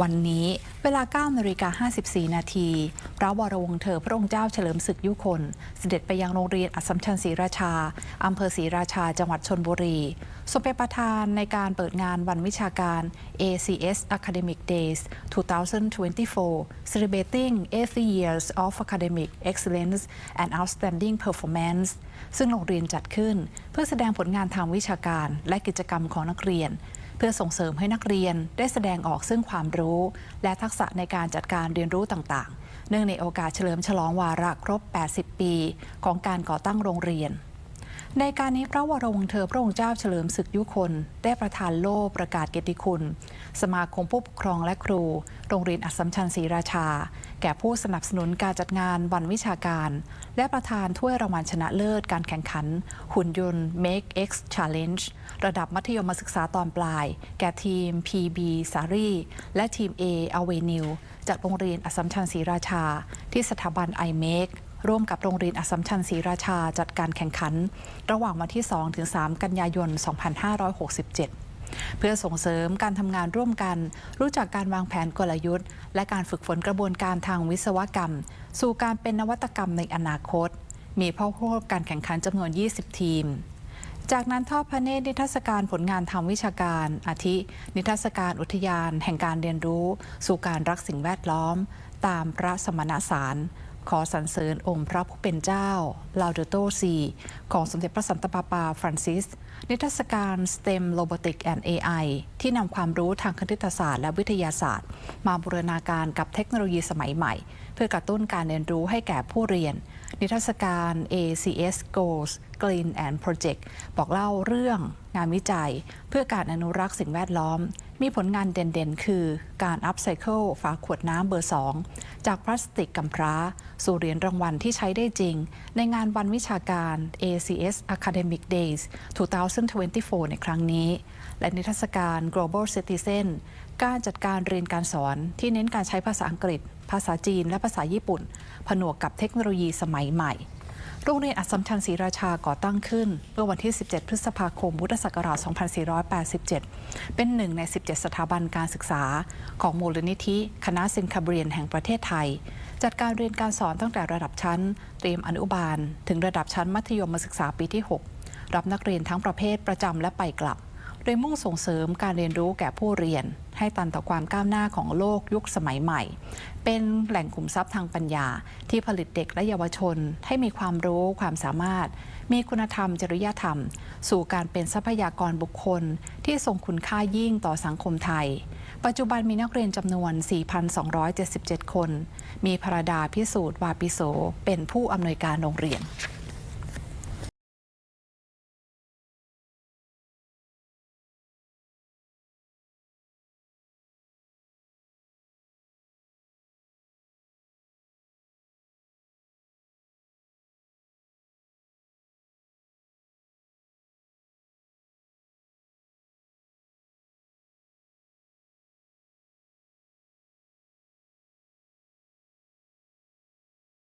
วันนี้เวลา9นาฬิกา54 นาทีพระวรวงศ์เธอพระองค์เจ้าเฉลิมศึกยุคน เสด็จไปยังโรงเรียนอัสมชัญศรีราชา อำเภอศรีราชา จังหวัดชนบุรีทรงเป็นประธานในการเปิดงานวันวิชาการ ACS Academic Days 2024 celebrating 80 years of academic excellence and outstanding performance ซึ่งโรงเรียนจัดขึ้น เพื่อแสดงผลงานทางวิชาการและกิจกรรมของนักเรียน เพื่อส่งเสริมให้นักเรียนได้แสดงออกซึ่งความรู้ และทักษะในการจัดการเรียนรู้ต่างๆ เนื่องในโอกาสเฉลิมฉลองวาระครบ 80 ปี ของการก่อตั้งโรงเรียน ในการนี้พระวรวงศ์เธอพระองค์เจ้าเฉลิมศึกยุคน ได้ประทานโล่ประกาศเกียรติคุณ สมาคมผู้ปกครองและครู โรงเรียนอัสสัมชัญศรีราชา แก่ผู้สนับสนุนการจัดงานวันวิชาการ และประธานถ้วยรางวัลชนะเลิศการแข่งขัน หุ่นยนต์ Make X Challenge ระดับมัธยมศึกษาตอนปลาย แก่ทีม PB สารีและทีม A Avenue จากโรงเรียนอัสสัมชัญศรีราชา ที่สถาบัน iMake ร่วมกับโรงเรียนอัสสัมชัญศรีราชาจัดการแข่งขัน ระหว่างวันที่2ถึง3กันยายน 2567เพื่อส่งเสริมการทำงานร่วมกัน รู้จักการวางแผนกลยุทธ์ และการฝึกฝนกระบวนการทางวิศวกรรม สู่การเป็นนวัตกรรมในอนาคต มีผู้เข้าร่วมการแข่งขันจำนวน 20 ทีม จากนั้นทอดพระเนตรนิทรรศการผลงานทางวิชาการ อาทิ นิทรรศการอุทยาน แห่งการเรียนรู้ สู่การรักสิ่งแวดล้อม ตามพระสมณสาร ขอสรรเสริญองค์พระผู้เป็นเจ้า ลาวเดโตซีของสมเด็จพระสันตะปาปาฟรานซิส นิทรรศการ STEM Robotics and AI ที่นำความรู้ทางคณิตศาสตร์และวิทยาศาสตร์ มาบูรณาการกับเทคโนโลยีสมัยใหม่ เพื่อกระตุ้นการเรียนรู้ให้แก่ผู้เรียน นิทรรศการ ACS Goals Green and Project บอกเล่าเรื่องงานวิจัย เพื่อการอนุรักษ์สิ่งแวดล้อม มีผลงานเด่นๆ คือการอัพไซเคิลฝาขวดน้ำเบอร์ 2 จากพลาสติกกำพร้า สู่เหรียญรางวัลที่ใช้ได้จริง ในงานวันวิชาการ ACS Academic Days 2024 ในครั้งนี้ และนิทรรศการ Global Citizen การจัดการเรียนการสอนที่เน้นการใช้ภาษาอังกฤษ ภาษาจีน และภาษาญี่ปุ่น ผนวกกับเทคโนโลยีสมัยใหม่ โรงเรียนอัสสัมชัญศรีราชาก่อตั้งขึ้น เมื่อวันที่ 17 พฤษภาคมพุทธศักราช 2487 เป็นหนึ่งใน 17 สถาบันการศึกษา ของมูลนิธิ คณะเซนคาเบรียนแห่งประเทศไทยจัดการเรียนการสอนตั้งแต่ระดับชั้น เตรียมอนุบาล ถึงระดับชั้นมัธยมศึกษาปีที่ 6 รับนักเรียนทั้งประเภทประจำและไปกลับ โดยมุ่งส่งเสริมการเรียนรู้แก่ผู้เรียน ให้ตันต่อความก้าวหน้าของโลกยุคสมัยใหม่ เป็นแหล่งขุมทรัพย์ทางปัญญา ที่ผลิตเด็กและเยาวชน ให้มีความรู้ความสามารถ มีคุณธรรมจริยธรรม สู่การเป็นทรัพยากรบุคคล ที่ทรงคุณค่ายิ่งต่อสังคมไทย ปัจจุบันมีนักเรียนจำนวน 4,277 คน มีพระดาพิสูจน์วาปิโสเป็นผู้อำนวยการโรงเรียน